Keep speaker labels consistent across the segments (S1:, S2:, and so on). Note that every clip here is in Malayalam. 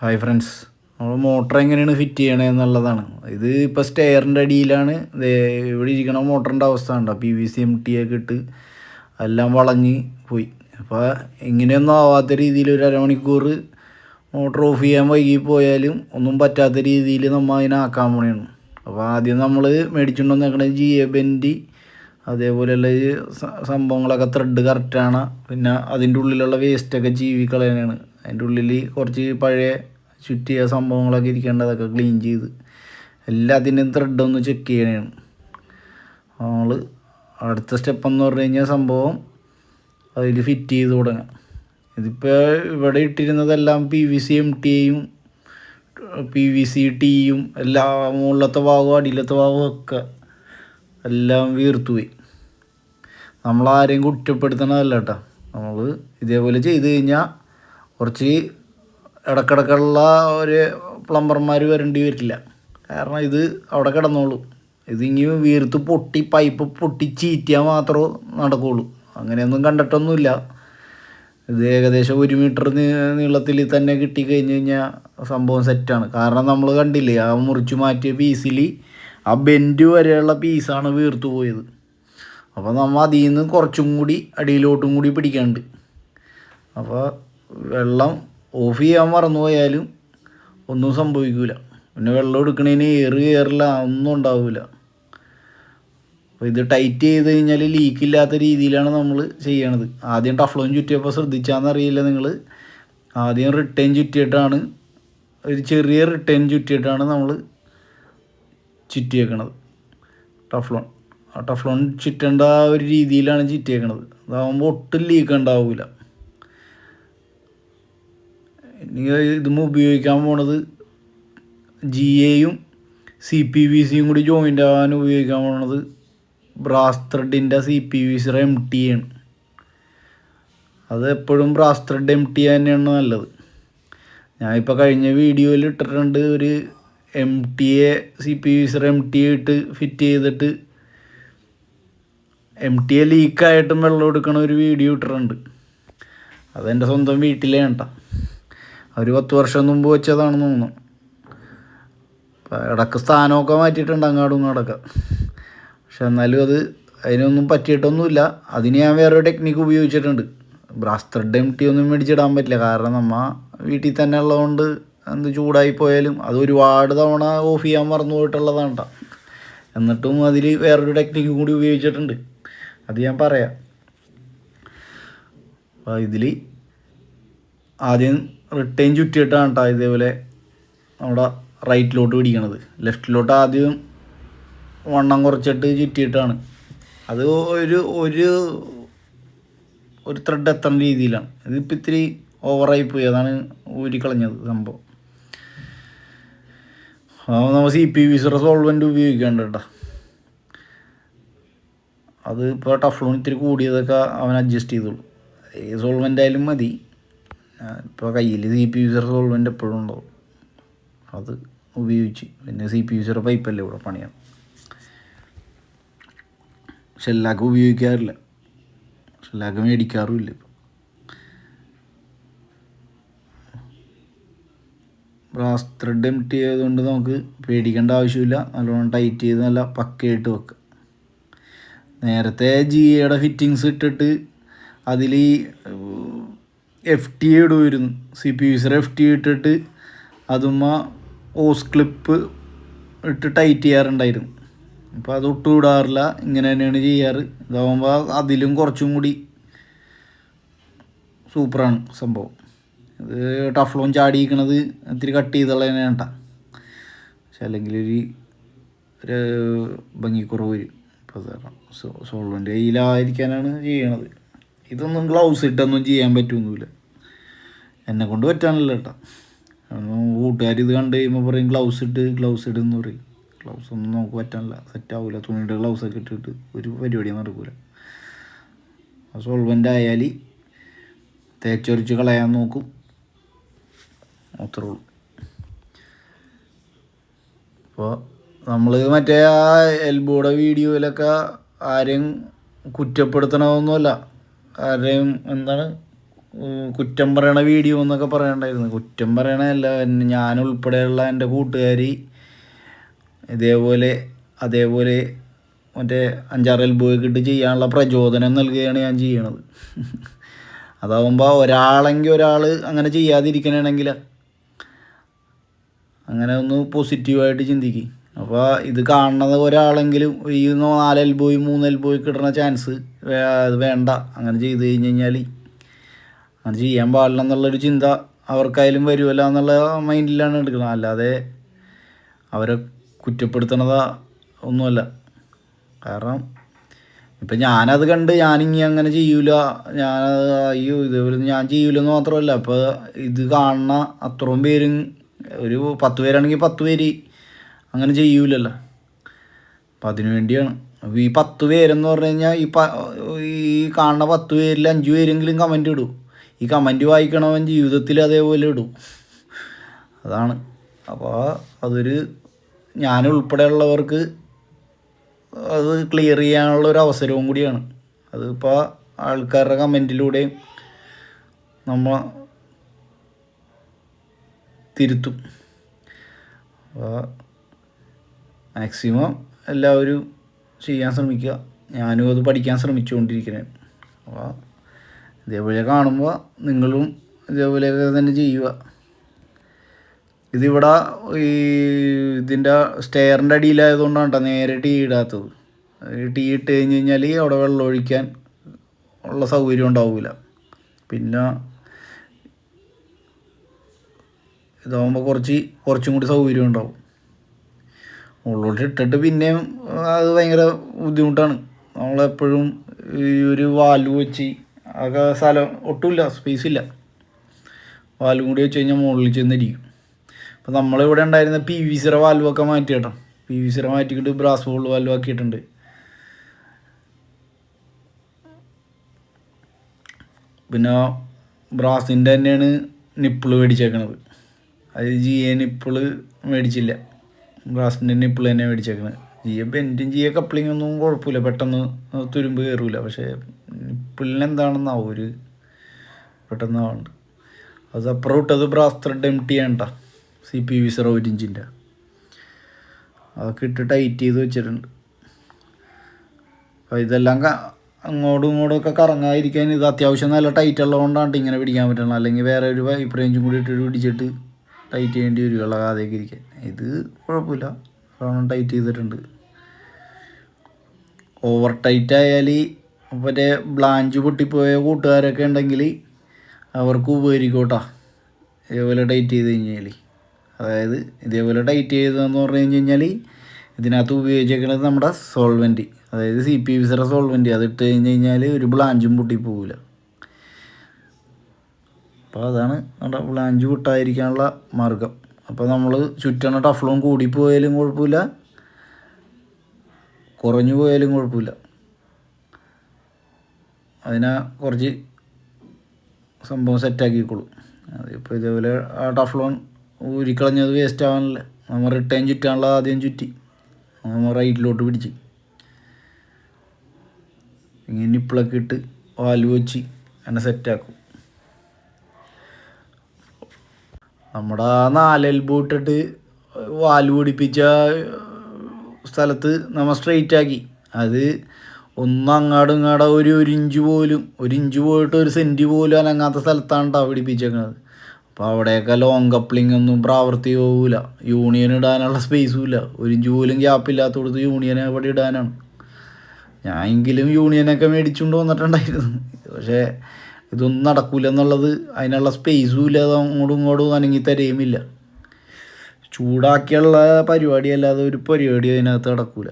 S1: ഹായ് ഫ്രണ്ട്സ് നമ്മൾ മോട്ടർ എങ്ങനെയാണ് ഫിറ്റ് ചെയ്യണേ എന്നുള്ളതാണ്. ഇത് ഇപ്പോൾ സ്റ്റെയറിന്റെ അടിയിലാണ്. ഇവിടെ ഇരിക്കണ മോട്ടറിന്റെ അവസ്ഥ ഉണ്ടോ P V C M T ഒക്കെ ഇട്ട് എല്ലാം വളഞ്ഞ് പോയി. അപ്പോൾ ഇങ്ങനെയൊന്നും ആവാത്ത രീതിയിൽ ഒരു അരമണിക്കൂർ മോട്ടർ ഓഫ് ചെയ്യാൻ വൈകി പോയാലും ഒന്നും പറ്റാത്ത രീതിയിൽ നമ്മൾ അതിനാക്കാൻ പോണേണ്. അപ്പോൾ ആദ്യം നമ്മൾ മേടിച്ചുകൊണ്ട് വന്നേക്കണത് ജി എ ബെൻഡി അതേപോലെയുള്ള സംഭവങ്ങളൊക്കെ ത്രെഡ് കറക്റ്റാണ് പിന്നെ അതിന്റെ ഉള്ളിലുള്ള വേസ്റ്റൊക്കെ ജീവി കളയാനാണ്. അതിന്റെ ഉള്ളിൽ കുറച്ച് പഴയ ചുറ്റിയ സംഭവങ്ങളൊക്കെ ഇരിക്കേണ്ടതൊക്കെ ക്ലീൻ ചെയ്ത് എല്ലാത്തിന്റെയും ത്രെഡ് ഒന്ന് ചെക്ക് ചെയ്യണതാണ് നമ്മൾ അടുത്ത സ്റ്റെപ്പ് എന്ന് പറഞ്ഞു കഴിഞ്ഞാൽ സംഭവം അതിൽ ഫിറ്റ് ചെയ്ത് തുടങ്ങാം. ഇതിപ്പോൾ ഇവിടെ ഇട്ടിരുന്നതെല്ലാം പി വി സി എം ടിയും പി വി സി ടീയും എല്ലാ മുകളിലത്തെ ഭാഗവും അടിയിലത്തെ ഭാഗവും ഒക്കെ എല്ലാം വീർത്തുപോയി നമ്മളാരെയും കുറ്റപ്പെടുത്തണതല്ല കേട്ടോ നമ്മൾ ഇതേപോലെ ചെയ്ത് കഴിഞ്ഞാൽ കുറച്ച് ഇടക്കിടക്കുള്ള ഒരു പ്ലംബർമാർ വരേണ്ടി വരില്ല. കാരണം ഇത് അവിടെ കിടന്നോളൂ. ഇത് ഇനി വീർത്ത് പൊട്ടി പൈപ്പ് പൊട്ടി ചീറ്റിയാൽ മാത്രമേ നടക്കുകയുള്ളൂ അങ്ങനെയൊന്നും കണ്ടിട്ടൊന്നുമില്ല. ഇത് ഏകദേശം ഒരു മീറ്റർ നീളത്തിൽ തന്നെ കിട്ടി കഴിഞ്ഞ് കഴിഞ്ഞാൽ സംഭവം സെറ്റാണ് കാരണം നമ്മൾ കണ്ടില്ലേ ആ മുറിച്ച് മാറ്റിയ പീസിൽ ആ ബെൻഡ് വരെയുള്ള പീസാണ് വീർത്തു പോയത്. അപ്പോൾ നമ്മൾ അതിൽ നിന്ന് കുറച്ചും കൂടി അടിയിലോട്ടും കൂടി പിടിക്കാണ്ട്. അപ്പോൾ വെള്ളം ഓഫ് ചെയ്യാൻ മറന്നുപോയാലും ഒന്നും സംഭവിക്കില്ല പിന്നെ വെള്ളം എടുക്കണതിന് ഏറ് കയറില്ല ഒന്നും ഉണ്ടാവില്ല അപ്പോൾ ഇത് ടൈറ്റ് ചെയ്ത് കഴിഞ്ഞാൽ ലീക്ക് ഇല്ലാത്ത രീതിയിലാണ് നമ്മൾ ചെയ്യണത്. ആദ്യം ടഫ്ലോൻ ചുറ്റിയപ്പോൾ ശ്രദ്ധിച്ചാന്നറിയില്ല നിങ്ങൾ ആദ്യം റിട്ടേൺ ചുറ്റിയിട്ടാണ് ഒരു ചെറിയ റിട്ടേൺ ചുറ്റിയിട്ടാണ് നമ്മൾ ചുറ്റിയേക്കണത്. ടഫ്ലോൺ ആ ടഫ്ലോൺ ചുറ്റേണ്ട ഒരു രീതിയിലാണ് ചുറ്റിയേക്കണത്. അതാകുമ്പോൾ ഒട്ടും ലീക്ക് ഉണ്ടാവില്ല ഇനി ഇതും ഉപയോഗിക്കാൻ പോണത് ജി എയും സി പി വി സിയും കൂടി ജോയിന്റ് ആവാൻ ഉപയോഗിക്കാൻ പോണത് ബ്രാസ് ത്രെഡിന്റെ സി പി വി സിയുടെ എം ടി ആണ്. അത് എപ്പോഴും ബ്രാസ് ത്രെഡ് എം ടി തന്നെയാണ് നല്ലത്. ഞാനിപ്പോൾ കഴിഞ്ഞ വീഡിയോയിൽ ഇട്ടിട്ടുണ്ട് ഒരു M T A C P V സിയുടെ എം ടി ഇട്ട് ഫിറ്റ് ചെയ്തിട്ട് എം ടി എ ലീക്കായിട്ടും വെള്ളം എടുക്കണ ഒരു വീഡിയോ ഇട്ടിട്ടുണ്ട്. അതെന്റെ സ്വന്തം വീട്ടിലേ കേട്ടോ ഒരു പത്ത് വർഷം മുമ്പ് വെച്ചതാണെന്ന് തോന്നുന്നു. അപ്പം ഇടയ്ക്ക് സ്ഥാനമൊക്കെ മാറ്റിയിട്ടുണ്ട് അങ്ങാടും ഇങ്ങോട്ടൊക്കെ പക്ഷെ എന്നാലും അത് അതിനൊന്നും പറ്റിയിട്ടൊന്നുമില്ല. അതിന് ഞാൻ വേറൊരു ടെക്നിക്ക് ഉപയോഗിച്ചിട്ടുണ്ട്. ബ്രാസ് ത്രെഡ് എം ടി ഒന്നും മേടിച്ചിടാൻ പറ്റില്ല. കാരണം നമ്മ വീട്ടിൽ തന്നെ ഉള്ളതുകൊണ്ട് എന്ത് ചൂടായി പോയാലും അത് ഒരുപാട് തവണ ഓഫ് ചെയ്യാൻ മറന്നു പോയിട്ടുള്ളതാണ് കേട്ടോ എന്നിട്ടും അതിൽ വേറൊരു ടെക്നിക്ക് കൂടി ഉപയോഗിച്ചിട്ടുണ്ട്. അത് ഞാൻ പറയാം. ഇതിൽ ആദ്യം റിട്ടേൺ ചുറ്റിയിട്ടാണ് കേട്ടോ ഇതേപോലെ നമ്മുടെ റൈറ്റിലോട്ട് പിടിക്കണത്. ലെഫ്റ്റിലോട്ട് ആദ്യം വണ്ണം കുറച്ചിട്ട് ചുറ്റിയിട്ടാണ്. അത് ഒരു ഒരു ഒരു ത്രെഡ് എത്തുന്ന രീതിയിലാണ്. ഇതിപ്പോൾ ഇത്തിരി ഓവറായി പോയി. അതാണ് ഊരിക്കളഞ്ഞത് സംഭവം. അപ്പോൾ നമ്മൾ സി പി വി സിയുടെ സോൾവെന്റ് ഉപയോഗിക്കേണ്ട കേട്ടോ അത് ഇപ്പോൾ ടഫ്ലോൺ ഇത്തിരി കൂടിയതൊക്കെ അവൻ അഡ്ജസ്റ്റ് ചെയ്തോളൂ. ഏത് സോൾവെന്റ് ആയാലും മതി. ഇപ്പോൾ കയ്യിൽ സി പി യൂസർ സോൾവെന്റ് എപ്പോഴും ഉണ്ടാവും അത് ഉപയോഗിച്ച്. പിന്നെ സി പി യൂസർ പൈപ്പല്ലേ ഇവിടെ പണിയാണ് ഷെല്ലാക്ക് ഉപയോഗിക്കാറില്ല. ഷെല്ലാക്ക് മേടിക്കാറുമില്ല ഇപ്പം. ബ്രാസ് ത്രെഡ് എം ടി ആയതുകൊണ്ട് നമുക്ക് പേടിക്കേണ്ട ആവശ്യമില്ല. നല്ലോണം ടൈറ്റ് ചെയ്ത് നല്ല പക്കയായിട്ട് വെക്കുക നേരത്തെ ജിയുടെ ഫിറ്റിങ്സ് ഇട്ടിട്ട് അതിൽ F T ഇടുമായിരുന്നു C P user F T ഇട്ടിട്ട് അതുമ്മ ഓസ് ക്ലിപ്പ് ഇട്ട് ടൈറ്റ് ചെയ്യാറുണ്ടായിരുന്നു. അപ്പോൾ അത് ഒട്ടും ഇടാറില്ല. ഇങ്ങനെ തന്നെയാണ് ചെയ്യാറ്. ഇതാകുമ്പോൾ അതിലും കുറച്ചും കൂടി സൂപ്പറാണ് സംഭവം. ഇത് ടഫ്ലോൺ ചാടിയിരിക്കണത് ഇത്തിരി കട്ട് ചെയ്തുള്ള തന്നെയാണ് കേട്ടോ. പക്ഷെ അല്ലെങ്കിൽ ഒരു ഒരു ഭംഗിക്കുറവ് വരും. അപ്പോൾ അത് കാരണം സോ സോൾവന്റെ കയ്യിലായിരിക്കാനാണ് ചെയ്യണത്. ഇതൊന്നും ഗ്ലൗസ് ഇട്ടൊന്നും ചെയ്യാൻ പറ്റുമൊന്നുമില്ല എന്നെ കൊണ്ട് പറ്റാനല്ല കേട്ടോ. കൂട്ടുകാർ ഇത് കണ്ട് കഴിയുമ്പോൾ പറയും ഗ്ലൗസ് ഇട്ട് ഗ്ലൗസ് ഇടുന്ന് പറയും. ഗ്ലൗസ് ഒന്നും നമുക്ക് പറ്റാനില്ല. സെറ്റ് ആവില്ല തുണിയുടെ ഗ്ലൗസ് ഒക്കെ ഇട്ടിട്ട് ഒരു പരിപാടിയും നടക്കില്ല സോൾവെന്റ് ആയാൽ തേച്ചൊരിച്ച് കളയാൻ നോക്കും. അത്രേ ഉള്ളൂ. അപ്പോൾ നമ്മൾ മറ്റേ ആ എൽബോയുടെ വീഡിയോയിലൊക്കെ ആരെയും കുറ്റപ്പെടുത്തണമെന്നല്ല ആരെയും എന്താണ് കുറ്റം പറയണ വീഡിയോ എന്നൊക്കെ പറയണ്ടായിരുന്നു കുറ്റം പറയണല്ല ഞാൻ ഉൾപ്പെടെയുള്ള എന്റെ കൂട്ടുകാർ ഇതേപോലെ അതേപോലെ മറ്റേ അഞ്ചാറ് എൽബോയൊക്കെ ചെയ്യാനുള്ള പ്രചോദനം നൽകുകയാണ് ഞാൻ ചെയ്യണത്. അതാവുമ്പോൾ ഒരാളെങ്കിൽ ഒരാൾ അങ്ങനെ ചെയ്യാതിരിക്കണമെങ്കിൽ അങ്ങനെ ഒന്ന് പോസിറ്റീവായിട്ട് ചിന്തിക്കും. അപ്പോൾ ഇത് കാണുന്നത് ഒരാളെങ്കിലും ഈ നാല് എൽബോയും മൂന്ന് എൽബോയും കിട്ടുന്ന ചാൻസ് അത് വേണ്ട. അങ്ങനെ ചെയ്ത് കഴിഞ്ഞ് കഴിഞ്ഞാൽ അങ്ങനെ ചെയ്യാൻ പാടില്ല എന്നുള്ളൊരു ചിന്ത അവർക്കായാലും വരുമല്ല എന്നുള്ള മൈൻഡിലാണ് എടുക്കുന്നത്. അല്ലാതെ അവരെ കുറ്റപ്പെടുത്തണതാ ഒന്നുമല്ല. കാരണം ഇപ്പം ഞാനത് കണ്ട് ഞാനിങ്ങി അങ്ങനെ ചെയ്യൂല. ഞാൻ അയ്യോ ഇതേപോലെ ഞാൻ ചെയ്യൂലെന്ന് മാത്രമല്ല. അപ്പോൾ ഇത് കാണുന്ന അത്രയും പേരും ഒരു പത്ത് പേരാണെങ്കിൽ പത്ത് പേര് അങ്ങനെ ചെയ്യൂലല്ലോ. അപ്പം അതിനു വേണ്ടിയാണ്. അപ്പോൾ ഈ പത്ത് പേരെന്ന് പറഞ്ഞു കഴിഞ്ഞാൽ ഈ പ ഈ കാണുന്ന പത്ത് പേരിൽ അഞ്ച് പേരെങ്കിലും കമന്റ് ഇടും. ഈ കമന്റ് വായിക്കണവൻ ജീവിതത്തിൽ അതേപോലെ ഇടും. അതാണ്. അപ്പോൾ അതൊരു ഞാൻ ഉൾപ്പെടെയുള്ളവർക്ക് അത് ക്ലിയർ ചെയ്യാനുള്ള ഒരു അവസരവും കൂടിയാണ്. അതിപ്പോൾ ആൾക്കാരുടെ കമന്റിലൂടെയും നമ്മൾ തിരുത്തും. അപ്പോൾ മാക്സിമം എല്ലാവരും ചെയ്യാൻ ശ്രമിക്കുക. ഞാനും അത് പഠിക്കാൻ ശ്രമിച്ചുകൊണ്ടിരിക്കുന്നത് അപ്പോൾ ഇതേപോലെ കാണുമ്പോൾ നിങ്ങളും ഇതേപോലെയൊക്കെ തന്നെ ചെയ്യുക. ഇതിവിടെ ഈ ഇതിന്റെ സ്റ്റെയറിന്റെ അടിയിലായതുകൊണ്ടാണ് കേട്ടോ നേരെ ടീ ഇടാത്തത്. ടീ ഇട്ട് കഴിഞ്ഞ് കഴിഞ്ഞാൽ അവിടെ വെള്ളം ഒഴിക്കാൻ ഉള്ള സൗകര്യം ഉണ്ടാവില്ല പിന്നെ ഇതാകുമ്പോൾ കുറച്ച് കുറച്ചും കൂടി സൗകര്യം ഉണ്ടാവും. ഉള്ളോട്ട് ഇട്ടിട്ട് പിന്നെയും അത് ഭയങ്കര ബുദ്ധിമുട്ടാണ്. നമ്മളെപ്പോഴും ഈ ഒരു വാൽവ് വെച്ച് ആകെ സ്ഥലം ഒട്ടുമില്ല സ്പേസ് ഇല്ല. വാലും കൂടി വെച്ച് കഴിഞ്ഞാൽ മുകളിൽ ചെന്നിരിക്കും. അപ്പോൾ നമ്മളിവിടെ ഉണ്ടായിരുന്ന പി വി സിറ വാൽവൊക്കെ മാറ്റി കേട്ടോ. പി വി സിറ മാറ്റിക്കിട്ട് ബ്രാസ് ബോൾ വാൽവ് ആക്കിയിട്ടുണ്ട് പിന്നെ ബ്രാസിന്റെ തന്നെയാണ് നിപ്പിൾ മേടിച്ചേക്കണത്. അത് ജി എ നിപ്പിൾ മേടിച്ചില്ല. ബ്രാസിന്റെ ഇപ്പോൾ തന്നെ മേടിച്ചേക്കണത് ജി എ ബെന്റും ജി എ കപ്ലിംഗ് ഒന്നും കുഴപ്പമില്ല. പെട്ടെന്ന് തുരുമ്പ് കയറില്ല പക്ഷേ നിപ്പിളിന് എന്താണെന്നാവും ഒരു പെട്ടെന്ന് ആവുന്നുണ്ട് അത് അപ്പുറം ഇട്ടത് ബ്രാസ് ത്രെഡ് എം ടി ആണ്ട സി പി വി സീറോ ഒരു ഇഞ്ചിന്റെ അതൊക്കെ ഇട്ട് ടൈറ്റ് ചെയ്ത് വെച്ചിട്ടുണ്ട്. അപ്പോൾ ഇതെല്ലാം അങ്ങോട്ടും ഇങ്ങോട്ടും ഒക്കെ കറങ്ങാതിരിക്കാൻ ഇത് അത്യാവശ്യം നല്ല ടൈറ്റ് ഉള്ളതുകൊണ്ടാണ് ഇങ്ങനെ പിടിക്കാൻ പറ്റണം അല്ലെങ്കിൽ വേറെ ഒരു പൈപ്പ് റേഞ്ചും കൂടി ഇട്ട് പിടിച്ചിട്ട് ടൈറ്റ് ചെയ്യേണ്ടി വരും ഇളകാതേക്ക് ഇരിക്കാൻ ഇത് കുഴപ്പമില്ല. കാരണം ടൈറ്റ് ചെയ്തിട്ടുണ്ട്. ഓവർ ടൈറ്റ് ആയാൽ മറ്റേ ബ്ലാഞ്ച് പൊട്ടിപ്പോയ കൂട്ടുകാരൊക്കെ ഉണ്ടെങ്കിൽ അവർക്ക് ഉപകരിക്കോട്ടാ. ഇതേപോലെ ടൈറ്റ് ചെയ്ത് കഴിഞ്ഞാൽ അതായത് ഇതേപോലെ ടൈറ്റ് ചെയ്തതെന്ന് പറഞ്ഞു കഴിഞ്ഞ് കഴിഞ്ഞാൽ ഇതിനകത്ത് ഉപയോഗിച്ചേക്കുന്നത് നമ്മുടെ സോൾവെന്റ്. അതായത് സി പി വിസറ സോൾവെന്റ്. അത് ഇട്ട് കഴിഞ്ഞ് കഴിഞ്ഞാൽ ഒരു ബ്ലാഞ്ചും പൊട്ടി പോവില്ല അപ്പോൾ അതാണ് നമ്മുടെ ബ്ലാഞ്ച് വിട്ടായിരിക്കാനുള്ള മാർഗം അപ്പോൾ നമ്മൾ ചുറ്റണ ടഫ്ലോം കൂടിപ്പോയാലും കുഴപ്പമില്ല. കുറഞ്ഞു പോയാലും കുഴപ്പമില്ല. അതിനെ കുറച്ച് സംഭവം സെറ്റാക്കിക്കോളും അതിപ്പോൾ ഇതേപോലെ ആ ടഫ്ലോൺ ഊരിക്കളഞ്ഞത് വേസ്റ്റ് ആവാനല്ല. നമ്മൾ റിട്ടേൺ ചുറ്റാനുള്ള ആദ്യം ചുറ്റി. നമ്മൾ റൈറ്റിലോട്ട് പിടിച്ച്. ഇങ്ങനെ നിപ്പിളൊക്കെ ഇട്ട് വാൽ വെച്ച് എന്നെ സെറ്റാക്കും നമ്മുടെ ആ നാലെൽബോ ഇട്ടിട്ട് വാൽ പിടിപ്പിച്ച സ്ഥലത്ത് നമ്മൾ സ്ട്രെയിറ്റ് ആക്കി. അത് ഒന്ന് അങ്ങാടും ഇങ്ങാടും ഒരു ഒരു ഇഞ്ച് പോലും ഒരു ഇഞ്ച് പോയിട്ട് ഒരു സെന്റ് പോലും അനങ്ങാത്ത സ്ഥലത്താണ് കേട്ടോ പിടിപ്പിച്ചേക്കുന്നത് അപ്പോൾ അവിടെയൊക്കെ ലോങ് കപ്ലിംഗ് ഒന്നും പ്രാവർത്തികവുമില്ല യൂണിയൻ ഇടാനുള്ള സ്പേസും ഇല്ല. ഒരു ഇഞ്ച് പോലും ഗ്യാപ്പ് കൊടുത്ത് യൂണിയൻ എവിടെ ഇടാനാണ്. ഞാൻ എങ്കിലും യൂണിയനൊക്കെ മേടിച്ചുകൊണ്ട് വന്നിട്ടുണ്ടായിരുന്നു. പക്ഷേ ഇതൊന്നും നടക്കൂല എന്നുള്ളത് അതിനുള്ള സ്പേസും ഇല്ല അങ്ങോട്ടും ഇങ്ങോട്ടും അനങ്ങി തരയുമില്ല. ചൂടാക്കിയുള്ള പരിപാടി അല്ലാതെ ഒരു പരിപാടി അതിനകത്ത് നടക്കൂല.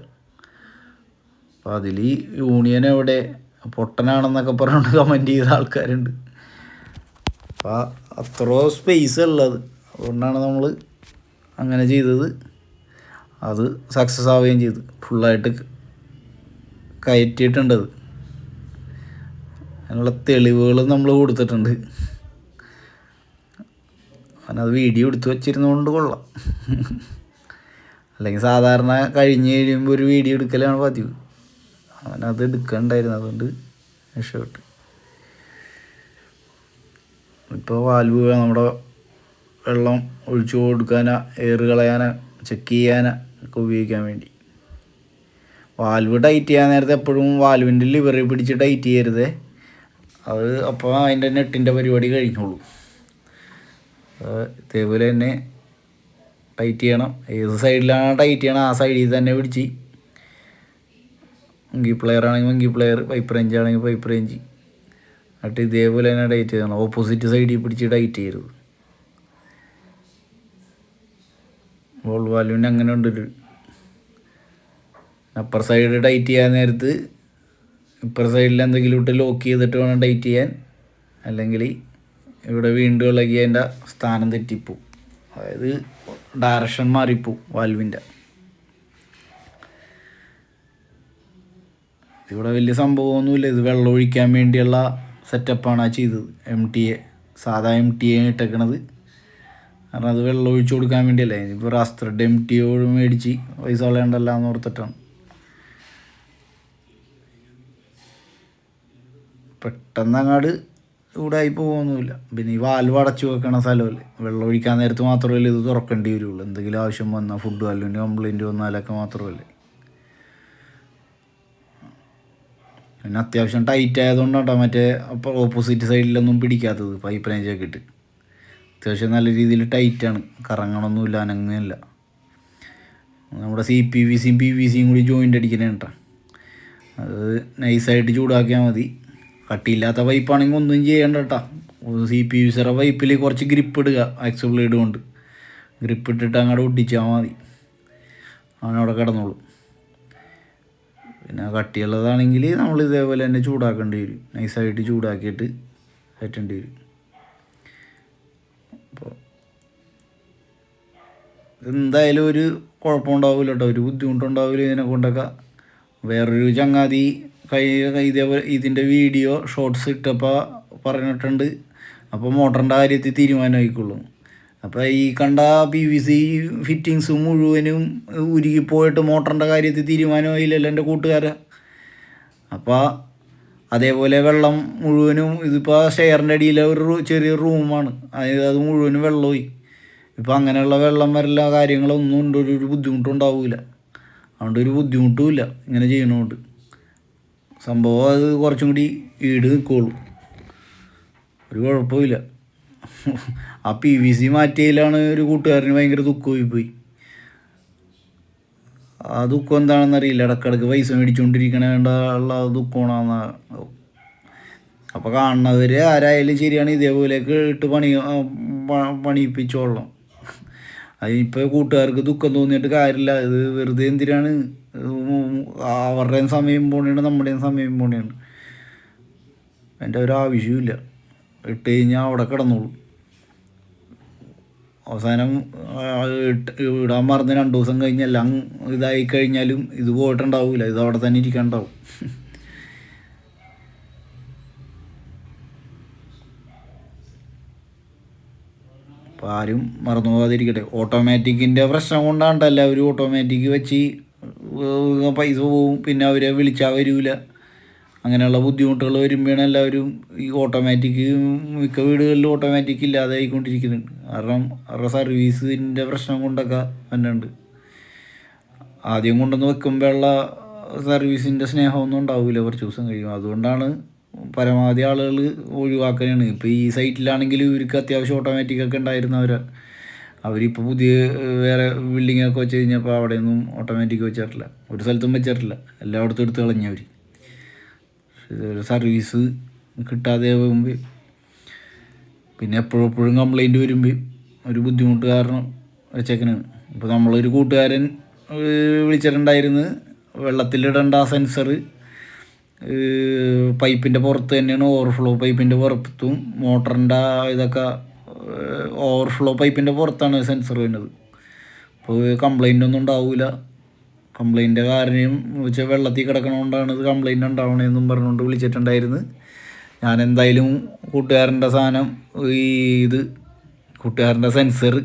S1: അപ്പം അതിൽ യൂണിയൻ എവിടെ പൊട്ടനാണെന്നൊക്കെ പറഞ്ഞുകൊണ്ട് കമന്റ് ചെയ്ത ആൾക്കാരുണ്ട്. അപ്പോൾ അത്രയോ സ്പേസ് ഉള്ളത്. അതുകൊണ്ടാണ് നമ്മൾ അങ്ങനെ ചെയ്തത്. അത് സക്സസ് ആവുകയും ചെയ്തു. ഫുള്ളായിട്ട് കയറ്റിയിട്ടുണ്ടത് അതിനുള്ള തെളിവുകൾ നമ്മൾ കൊടുത്തിട്ടുണ്ട്. അവനത് വീഡിയോ എടുത്ത് വെച്ചിരുന്നതുകൊണ്ട് കൊള്ളാം. അല്ലെങ്കിൽ സാധാരണ കഴിഞ്ഞ് കഴിയുമ്പോൾ ഒരു വീഡിയോ എടുക്കലാണ് പതിവ്. അവനത് എടുക്കണ്ടായിരുന്നു അതുകൊണ്ട് രക്ഷപ്പെട്ടു. ഇപ്പോൾ വാൽവ് നമ്മുടെ വെള്ളം ഒഴിച്ചു കൊടുക്കാനാ എയറ് കളയാനാ ചെക്ക് ചെയ്യാനാ ഒക്കെ ഉപയോഗിക്കാൻ വേണ്ടി. വാൽവ് ടൈറ്റ് ചെയ്യാൻ നേരത്തെ എപ്പോഴും വാൽവിന്റെ ലിവറി പിടിച്ച് ടൈറ്റ് ചെയ്യരുതേ. അത് അപ്പോൾ അതിന്റെ നെട്ടിന്റെ പരിപാടി കഴിഞ്ഞോളൂ. ഇതേപോലെ തന്നെ ടൈറ്റ് ചെയ്യണം. ഏത് സൈഡിലാണ് ടൈറ്റ് ചെയ്യണം ആ സൈഡിൽ തന്നെ പിടിച്ച്. മങ്കി പ്ലെയർ ആണെങ്കിൽ മങ്കി പ്ലെയർ പൈപ്പ് റേഞ്ച് ആണെങ്കിൽ പൈപ്പ് റേഞ്ച് എന്നിട്ട് ഇതേപോലെ തന്നെ ടൈറ്റ് ചെയ്യണം. ഓപ്പോസിറ്റ് സൈഡിൽ പിടിച്ച് ടൈറ്റ് ചെയ്യരുത്. ബോൾ വാല്യൂവിന് അങ്ങനെ ഉണ്ടൊരു. അപ്പർ സൈഡ് ടൈറ്റ് ചെയ്യാൻ നേരത്ത് ഇപ്പർ സൈഡിൽ എന്തെങ്കിലും ഇട്ട് ലോക്ക് ചെയ്തിട്ട് വേണം ഡേറ്റ് ചെയ്യാൻ. അല്ലെങ്കിൽ ഇവിടെ വീണ്ടും ഇളകി അതിന്റെ സ്ഥാനം തെറ്റിപ്പോവും അതായത് ഡയറക്ഷൻ മാറിപ്പോവും വാൽവിന്റെ ഇവിടെ വലിയ സംഭവമൊന്നുമില്ല. ഇത് വെള്ളം ഒഴിക്കാൻ വേണ്ടിയുള്ള സെറ്റപ്പാണ് ആ ചെയ്തത്. എം ടി എ സാധാ എം ടി എ ഇട്ടേക്കണത്. കാരണം അത് വെള്ളം ഒഴിച്ചു കൊടുക്കാൻ വേണ്ടിയല്ലേ? ഇനിയിപ്പോൾ റാസ്ത്രഡ് എം ടി ഒ മേടിച്ച് പൈസ കളയണ്ടല്ലോ എന്ന് ഓർത്തിട്ടാണ്. പെട്ടെന്ന് അങ്ങാട് ചൂടായി പോകുന്നില്ല പിന്നെ ഈ വാൽവ് അടച്ചു വെക്കണ സ്ഥലമല്ലേ? വെള്ളം ഒഴിക്കാൻ നേരത്ത് മാത്രമല്ലേ ഇത് തുറക്കേണ്ടി വരുള്ളൂ. എന്തെങ്കിലും ആവശ്യം വന്നാൽ ഫുഡ് വാൽവിന്റെ കംപ്ലൈന്റ് വന്നാലൊക്കെ മാത്രമല്ലേ. പിന്നെ അത്യാവശ്യം ടൈറ്റ് ആയതുകൊണ്ടാണ് മറ്റേ അപ്പോൾ ഓപ്പോസിറ്റ് സൈഡിലൊന്നും പിടിക്കാത്തത് പൈപ്പ് റേഞ്ചൊക്കെ ഇട്ട്. അത്യാവശ്യം നല്ല രീതിയിൽ ടൈറ്റാണ് കറങ്ങണമൊന്നുമില്ല അനങ്ങുന്നില്ല നമ്മുടെ സി പി വി സിയും പി വി സിയും കൂടി ജോയിന്റ് അടിക്കണേ കേട്ടോ അത് നൈസായിട്ട് ചൂടാക്കിയാൽ മതി. കട്ടിയില്ലാത്ത പൈപ്പാണെങ്കിൽ ഒന്നും ചെയ്യേണ്ട കേട്ടോ സി പി സിയുടെ പൈപ്പിൽ കുറച്ച് ഗ്രിപ്പ് ഇടുക. ആക്സ് ബ്ലേഡ് കൊണ്ട്. ഗ്രിപ്പ് ഇട്ടിട്ട് അങ്ങോട്ട് ഒട്ടിച്ചാൽ മതി. അവനവിടെ കിടന്നോളും. പിന്നെ കട്ടിയുള്ളതാണെങ്കിൽ നമ്മൾ ഇതേപോലെ തന്നെ ചൂടാക്കേണ്ടി വരും. നൈസായിട്ട് ചൂടാക്കിയിട്ട് കയറ്റേണ്ടി വരും. അപ്പോൾ എന്തായാലും ഒരു കുഴപ്പമുണ്ടാവില്ല കേട്ടോ ഒരു ബുദ്ധിമുട്ടുണ്ടാവില്ല ഇതിനെ കൊണ്ടൊക്കെ. വേറൊരു ചങ്ങാതി ഇതേപോലെ ഇതിന്റെ വീഡിയോ ഷോർട്സ് ഇട്ടപ്പോൾ പറഞ്ഞിട്ടുണ്ട്. അപ്പോൾ മോട്ടറിന്റെ കാര്യത്തിൽ തീരുമാനമായിക്കൊള്ളും അപ്പോൾ ഈ കണ്ട പി വി സി ഫിറ്റിങ്സ് മുഴുവനും ഉരുകിപ്പോയിട്ട് മോട്ടറിന്റെ കാര്യത്തിൽ തീരുമാനമായില്ലല്ലോ എന്റെ കൂട്ടുകാരെ. അപ്പോൾ അതേപോലെ വെള്ളം മുഴുവനും ഇതിപ്പോൾ ഷെയറിന്റെ അടിയിലെ ഒരു ചെറിയ റൂമാണ്. അതായത് അത് മുഴുവനും വെള്ളമായി. ഇപ്പോൾ അങ്ങനെയുള്ള വെള്ളം വരല്ല കാര്യങ്ങളൊന്നും ഉണ്ട് ഒരു ബുദ്ധിമുട്ടും ഉണ്ടാവില്ല അതുകൊണ്ട് ഒരു ബുദ്ധിമുട്ടും ഇല്ല ഇങ്ങനെ ചെയ്യണോണ്ട് സംഭവം അത് കുറച്ചും കൂടി ഈട് നിൽക്കുള്ളൂ ഒരു കുഴപ്പമില്ല ആ പി വി സി മാറ്റിയതിലാണ് ഒരു കൂട്ടുകാരന് ഭയങ്കര ദുഃഖമായി പോയി. ആ ദുഃഖം എന്താണെന്ന് അറിയില്ല. ഇടക്കിടക്ക് പൈസ മേടിച്ചുകൊണ്ടിരിക്കണ വേണ്ട ഉള്ള ദുഃഖമാണെന്ന്. അപ്പോൾ കാണുന്നവർ ആരായാലും ശരിയാണ് ഇതേപോലെയൊക്കെ ഇട്ട് പണി പണിയിപ്പിച്ചോളണം. അതിപ്പോൾ കൂട്ടുകാർക്ക് ദുഃഖം തോന്നിയിട്ട് കാര്യമില്ല. ഇത് വെറുതെ എന്തിനാണ് അവരുടെയും സമയം പോണിയാണ് നമ്മുടെയും സമയം പോണിയാണ് എന്റെ ഒരു ആവശ്യമില്ല ഇട്ട് കഴിഞ്ഞാൽ അവിടെ കിടന്നോളൂ. അവസാനം ഇടാൻ മറന്ന് രണ്ട് ദിവസം കഴിഞ്ഞല്ല ഇതായി കഴിഞ്ഞാലും ഇത് പോയിട്ടുണ്ടാവില്ല ഇത് അവിടെ തന്നെ ഇരിക്കണ്ടാവും. അപ്പോൾ ആരും മറന്നു പോകാതിരിക്കട്ടെ. ഓട്ടോമാറ്റിക്കിന്റെ പ്രശ്നം കൊണ്ടാണ്ടല്ല ഒരു ഓട്ടോമാറ്റിക് വെച്ച് പൈസ പോവും പിന്നെ അവരെ വിളിച്ചാൽ വരില്ല അങ്ങനെയുള്ള ബുദ്ധിമുട്ടുകൾ വരുമ്പോഴാണ് എല്ലാവരും ഈ ഓട്ടോമാറ്റിക് മിക്ക വീടുകളിലും ഓട്ടോമാറ്റിക് ഇല്ലാതെ ആയിക്കൊണ്ടിരിക്കുന്നുണ്ട് കാരണം അവരുടെ സർവീസിന്റെ പ്രശ്നം കൊണ്ടൊക്കെ തന്നെയുണ്ട് ആദ്യം കൊണ്ടുവന്ന് വെക്കുമ്പോഴുള്ള സർവീസിന്റെ സ്നേഹമൊന്നും ഉണ്ടാവില്ല കുറച്ച് ദിവസം കഴിയും അതുകൊണ്ടാണ് പരമാവധി ആളുകൾ ഒഴിവാക്കാനാണ് ഇപ്പോൾ ഈ സൈറ്റിലാണെങ്കിൽ ഇവർക്ക് അത്യാവശ്യം ഓട്ടോമാറ്റിക്കൊക്കെ ഒക്കെ ഉണ്ടായിരുന്നവർ അവരിപ്പോൾ പുതിയ വേറെ ബിൽഡിങ്ങൊക്കെ വെച്ച് കഴിഞ്ഞപ്പോൾ അവിടെയൊന്നും ഓട്ടോമാറ്റിക് വെച്ചിട്ടില്ല. ഒരു സ്ഥലത്തും വെച്ചിട്ടില്ല. എല്ലായിടത്തും എടുത്ത് കളഞ്ഞവർ സർവീസ് കിട്ടാതെ പോകുമ്പോൾ പിന്നെ എപ്പോഴും എപ്പോഴും കംപ്ലൈന്റ് വരുമ്പോൾ ഒരു ബുദ്ധിമുട്ട് കാരണം വെച്ചേക്കനാണ് ഇപ്പോൾ നമ്മളൊരു കൂട്ടുകാരൻ വിളിച്ചിട്ടുണ്ടായിരുന്നു. വെള്ളത്തിലിടേണ്ട ആ സെൻസർ പൈപ്പിന്റെ പുറത്ത് തന്നെയാണ് ഓവർഫ്ലോ പൈപ്പിന്റെ പുറത്തും മോട്ടറിന്റെ ഇതൊക്കെ ഓവർഫ്ലോ പൈപ്പിന്റെ പുറത്താണ് സെൻസർ വരുന്നത്. അപ്പോൾ കംപ്ലൈന്റ് ഒന്നും ഉണ്ടാവില്ല കംപ്ലൈന്റ് കാരണം വെച്ചാൽ വെള്ളത്തിൽ കിടക്കണോണ്ടാണ് ഇത് കംപ്ലൈന്റ് ഉണ്ടാവണേന്നും പറഞ്ഞുകൊണ്ട് വിളിച്ചിട്ടുണ്ടായിരുന്നു. ഞാൻ എന്തായാലും കൂട്ടുകാരന്റെ സാധനം ഈ ഇത് കൂട്ടുകാരന്റെ സെൻസർ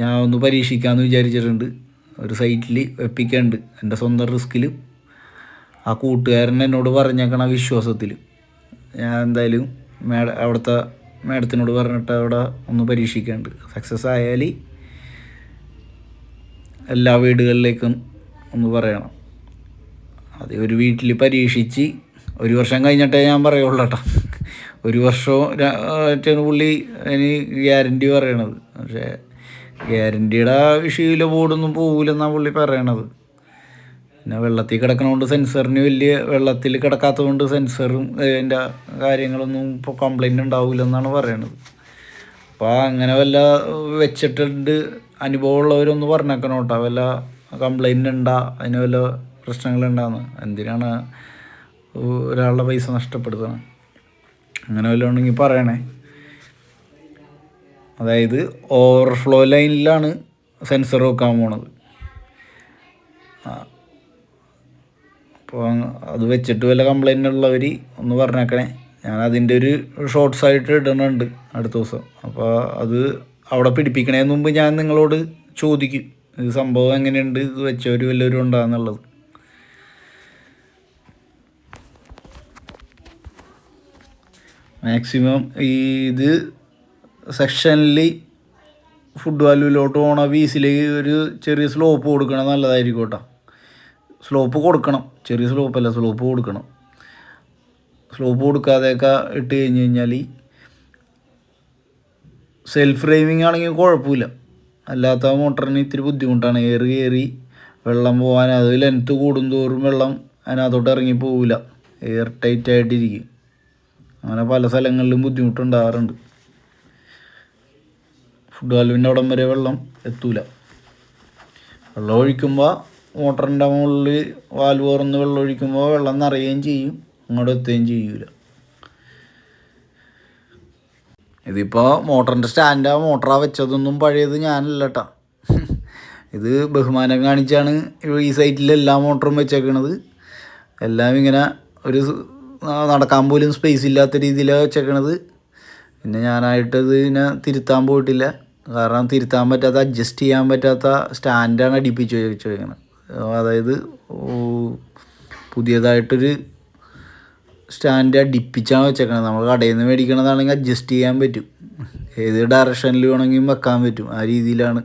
S1: ഞാൻ ഒന്ന് പരീക്ഷിക്കാമെന്ന് വിചാരിച്ചിട്ടുണ്ട്. ഒരു സൈറ്റിൽ വെപ്പിക്കുന്നുണ്ട് എന്റെ സ്വന്തം റിസ്കിൽ ആ കൂട്ടുകാരൻ എന്നോട് പറഞ്ഞേക്കണ വിശ്വാസത്തിൽ ഞാൻ എന്തായാലും മേഡ അവിടുത്തെ മാഡത്തിനോട് പറഞ്ഞിട്ട് അവിടെ ഒന്ന് പരീക്ഷിക്കാണ്ട്. സക്സസ് ആയാൽ എല്ലാ വീടുകളിലേക്കും ഒന്ന് പറയണം. അത് ഒരു വീട്ടിൽ പരീക്ഷിച്ച് ഒരു വർഷം കഴിഞ്ഞിട്ടേ ഞാൻ പറയുള്ളൂ കേട്ടോ. ഒരു മറ്റേ പുള്ളി അതിന് ഗ്യാരണ്ടി പറയണത്. പക്ഷേ ഗ്യാരണ്ടിയുടെ വിഷയമില്ല ബോർഡൊന്നും പോകില്ലെന്നാണ് പുള്ളി പറയണത്. പിന്നെ വെള്ളത്തിൽ കിടക്കണതുകൊണ്ട് സെൻസറിന് വലിയ വെള്ളത്തിൽ കിടക്കാത്തതുകൊണ്ട് സെൻസറും അതിന്റെ കാര്യങ്ങളൊന്നും ഇപ്പോൾ ഉണ്ടാവില്ല ഉണ്ടാവില്ലെന്നാണ് പറയണത്. അപ്പോൾ അങ്ങനെ വല്ല വെച്ചിട്ടുണ്ട് അനുഭവമുള്ളവരൊന്ന് പറഞ്ഞേക്കണം കേട്ടോ. വല്ല കംപ്ലയിന്റ് ഉണ്ടാ അതിന് വല്ല പ്രശ്നങ്ങളുണ്ടാന്ന്. എന്തിനാണ് ഒരാളുടെ പൈസ നഷ്ടപ്പെടുത്തണം? അങ്ങനെ വല്ലതും ഉണ്ടെങ്കിൽ പറയണേ. അതായത് ഓവർഫ്ലോ ലൈനിലാണ് സെൻസർ വെക്കാൻ പോണത്. അപ്പോൾ അത് വെച്ചിട്ട് വല്ല കംപ്ലൈന്റ് ഉള്ളവർ ഒന്ന് പറഞ്ഞേക്കണേ. ഞാൻ അതിന്റെ ഒരു ഷോർട്ട്സ് ആയിട്ട് ഇടുന്നുണ്ട് അടുത്ത ദിവസം. അപ്പോൾ അത് അവിടെ പിടിപ്പിക്കണേന് മുമ്പ് ഞാൻ നിങ്ങളോട് ചോദിക്കും ഇത് സംഭവം എങ്ങനെയുണ്ട് ഇത് വെച്ചവർ വല്ലവരും ഉണ്ടാകുന്നുള്ളത് മാക്സിമം ഈ ഇത് സെക്ഷനിൽ ഫുഡ് വാല്യൂലോട്ട് പോണ വീസിലേക്ക് ഒരു ചെറിയ സ്ലോപ്പ് കൊടുക്കണത് നല്ലതായിരിക്കും കേട്ടോ. സ്ലോപ്പ് കൊടുക്കണം. ചെറിയ സ്ലോപ്പല്ല സ്ലോപ്പ് കൊടുക്കണം. സ്ലോപ്പ് കൊടുക്കാതെയൊക്കെ ഇട്ട് കഴിഞ്ഞ് കഴിഞ്ഞാൽ സെൽഫ് ഡ്രൈവിംഗ് ആണെങ്കിൽ കുഴപ്പമില്ല. അല്ലാത്ത മോട്ടറിന് ഇത്തിരി ബുദ്ധിമുട്ടാണ്. ഏറി കയറി വെള്ളം പോകാൻ അത് ലെങ്ത്ത് കൂടുന്തോറും വെള്ളം അതിനകത്തോട്ട് ഇറങ്ങി പോവില്ല. എയർ ടൈറ്റ് ആയിട്ടിരിക്കും. അങ്ങനെ പല സ്ഥലങ്ങളിലും ബുദ്ധിമുട്ടുണ്ടാകാറുണ്ട് ഫുഡ് വാൽവിന്റെ അവിടം വരെ വെള്ളം എത്തൂല. വെള്ളം ഒഴിക്കുമ്പോൾ മോട്ടറിന്റെ മുകളിൽ വാൽവ് തുറന്ന് വെള്ളം ഒഴിക്കുമ്പോൾ വെള്ളം നിറയുകയും ചെയ്യും. അങ്ങോട്ട് എത്തുകയും ചെയ്യൂല. ഇതിപ്പോൾ മോട്ടറിന്റെ സ്റ്റാൻഡാ. മോട്ടറാ വെച്ചതൊന്നും പഴയത് ഞാനല്ല കേട്ടോ ഇത് ബഹുമാനം കാണിച്ചാണ് ഈ സൈറ്റിൽ എല്ലാ മോട്ടറും വെച്ചേക്കണത്. എല്ലാം ഇങ്ങനെ ഒരു നടക്കാൻ പോലും സ്പേസ് ഇല്ലാത്ത രീതിയിലാണ് വെച്ചേക്കണത്. പിന്നെ ഞാനായിട്ട് ഇതിനെ തിരുത്താൻ പോയിട്ടില്ല. കാരണം തിരുത്താൻ പറ്റാത്ത അഡ്ജസ്റ്റ് ചെയ്യാൻ പറ്റാത്ത സ്റ്റാൻഡാണ് അടിപ്പിച്ച് വെച്ചേക്കണത്. അതായത് പുതിയതായിട്ടൊരു സ്റ്റാൻഡ് അടിപ്പിച്ചാണ് വെച്ചേക്കണത്. നമ്മൾ കടയിൽ നിന്ന് മേടിക്കണതാണെങ്കിൽ അഡ്ജസ്റ്റ് ചെയ്യാൻ പറ്റും. ഏത് ഡയറക്ഷനിൽ വേണമെങ്കിലും വെക്കാൻ പറ്റും. ആ രീതിയിലാണ്.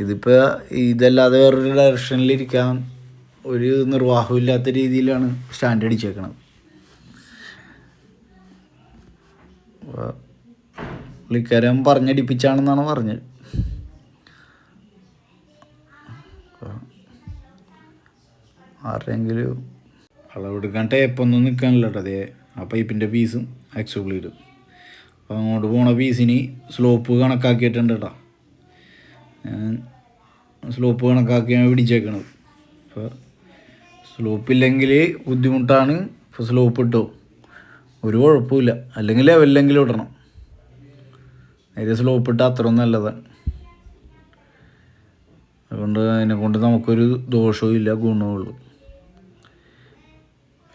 S1: ഇതിപ്പോൾ ഇതല്ലാതെ വേറൊരു ഡയറക്ഷനിൽ ഇരിക്കാൻ ഒരു നിർവാഹമില്ലാത്ത രീതിയിലാണ് സ്റ്റാൻഡ് അടിച്ചേക്കണത്. പുള്ളിക്കാരൻ പറഞ്ഞടിപ്പിച്ചാണെന്നാണ് പറഞ്ഞത്. ആരുടെയെങ്കിലും അളവെടുക്കാൻ ടേപ്പൊന്നും നിൽക്കാനില്ല കേട്ടോ അതേ ആ പൈപ്പിന്റെ പീസും ആക്സുബ്ലീഡും അപ്പോൾ അങ്ങോട്ട് പോണ പീസിന് സ്ലോപ്പ് കണക്കാക്കിയിട്ടുണ്ട് കേട്ടോ സ്ലോപ്പ് കണക്കാക്കിയാണ് പിടിച്ചേക്കണത്. അപ്പോൾ സ്ലോപ്പ് ഇല്ലെങ്കിൽ ബുദ്ധിമുട്ടാണ്. ഇപ്പോൾ സ്ലോപ്പ് ഇട്ടോ. ഒരു കുഴപ്പമില്ല അല്ലെങ്കിൽ ലെവലിലെങ്കിലും ഇടണം. നേരെ സ്ലോപ്പ് ഇട്ടാൽ അത്ര നല്ലതാണ് അതുകൊണ്ട് അതിനെ കൊണ്ട് നമുക്കൊരു ദോഷവും ഇല്ല ഗുണവും ഉള്ളൂ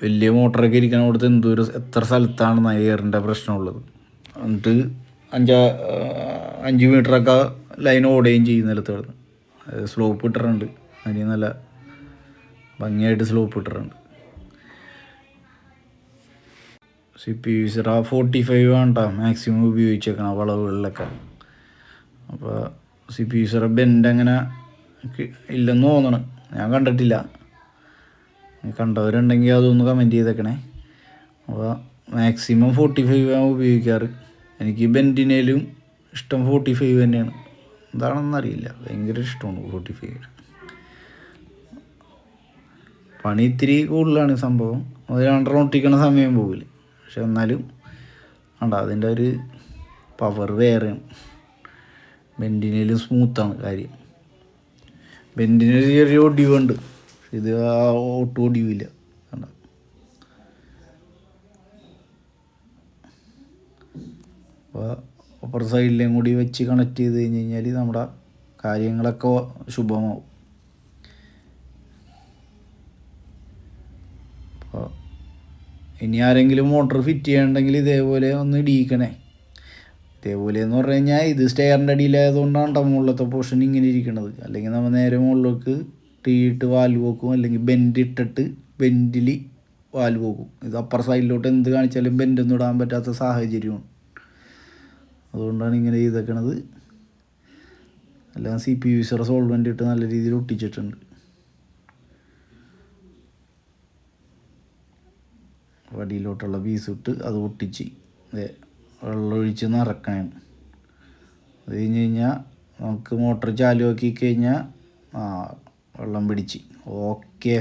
S1: വലിയ മോട്ടറൊക്കെ ഇരിക്കണവിടുത്തെ എന്തോരം എത്ര സ്ഥലത്താണ് നയറിന്റെ പ്രശ്നമുള്ളത്? എന്നിട്ട് അഞ്ചാ അഞ്ച് മീറ്ററൊക്കെ ലൈൻ ഓടുകയും ചെയ്യും നിലത്ത് കിടന്ന്. സ്ലോപ്പ് ഇട്ടിട്ടുണ്ട്. അതിന് നല്ല ഭംഗിയായിട്ട് സ്ലോപ്പ് ഇട്ടിട്ടുണ്ട്. സി പി യു സിറ ഫോർട്ടി ഫൈവ് വേണ്ട മാക്സിമം ഉപയോഗിച്ചേക്കണം വളവുകളിലൊക്കെ. അപ്പോൾ സി പി യു സിറ ബെൻഡ് അങ്ങനെ ഇല്ലെന്ന് തോന്നണം. ഞാൻ കണ്ടിട്ടില്ല. കണ്ടവരുണ്ടെങ്കിൽ അതൊന്ന് കമന്റ് ചെയ്തേക്കണേ. അപ്പോൾ മാക്സിമം ഫോർട്ടി ഫൈവ് ആണ് ഉപയോഗിക്കാറ്. എനിക്ക് ബെന്റിനേലും ഇഷ്ടം ഫോർട്ടി ഫൈവ് തന്നെയാണ് എന്താണെന്നറിയില്ല ഭയങ്കര ഇഷ്ടമാണ് ഫോർട്ടി ഫൈവ് പണി ഇത്തിരി കൂടുതലാണ് സംഭവം. അത് രണ്ടര ഒട്ടിക്കണ സമയം പോകില്ല പക്ഷെ എന്നാലും ഉണ്ട് അതിന്റെ ഒരു പവർ വേറെയാണ്. ബെന്റിനേലും സ്മൂത്താണ് കാര്യം. ബെന്റിന് ഒരു ചെറിയ ഒടിവുണ്ട്. ഇത് ഒട്ടും ഒടിവില്ല. കണ്ട? അപ്പോൾ അപ്പുറ സൈഡിലേയും കൂടി വെച്ച് കണക്ട് ചെയ്ത് കഴിഞ്ഞ് കഴിഞ്ഞാൽ നമ്മുടെ കാര്യങ്ങളൊക്കെ ശുഭമാവും. അപ്പോൾ ഇനി ആരെങ്കിലും മോട്ടർ ഫിറ്റ് ചെയ്യണമെങ്കിൽ ഇതേപോലെ ഒന്ന് ഇടിയിക്കണേ. ഇതേപോലെ എന്ന് പറഞ്ഞു കഴിഞ്ഞാൽ ഇത് സ്റ്റെയറിന്റെ അടിയിലായതുകൊണ്ടാണ് മുകളിലത്തെ പോർഷൻ ഇങ്ങനെ ഇരിക്കുന്നത് അല്ലെങ്കിൽ നമ്മൾ നേരെ മുകളിലേക്ക് ടീ ഇട്ട് വാൽവ് വെക്കും അല്ലെങ്കിൽ ബെൻഡ് ഇട്ടിട്ട് ബെൻഡിൽ വാൽവ് വെക്കും ഇത് അപ്പർ സൈഡിലോട്ട് എന്ത് കാണിച്ചാലും ബെൻഡൊന്നും ഇടാൻ പറ്റാത്ത സാഹചര്യമാണ്. അതുകൊണ്ടാണ് ഇങ്ങനെ ചെയ്തേക്കണത്. എല്ലാം സി പി യൂസറെ സോൾവെന്റ് ഇട്ട് നല്ല രീതിയിൽ ഒട്ടിച്ചിട്ടുണ്ട്. വടിയിലോട്ടുള്ള പീസ് ഇട്ട് അത് ഒട്ടിച്ച് വെള്ളമൊഴിച്ച് നിറക്കണം അത് കഴിഞ്ഞ് കഴിഞ്ഞാൽ നമുക്ക് മോട്ടർ ആക്കി കഴിഞ്ഞാൽ വെള്ളം പിടിച്ച്. ഓക്കെ.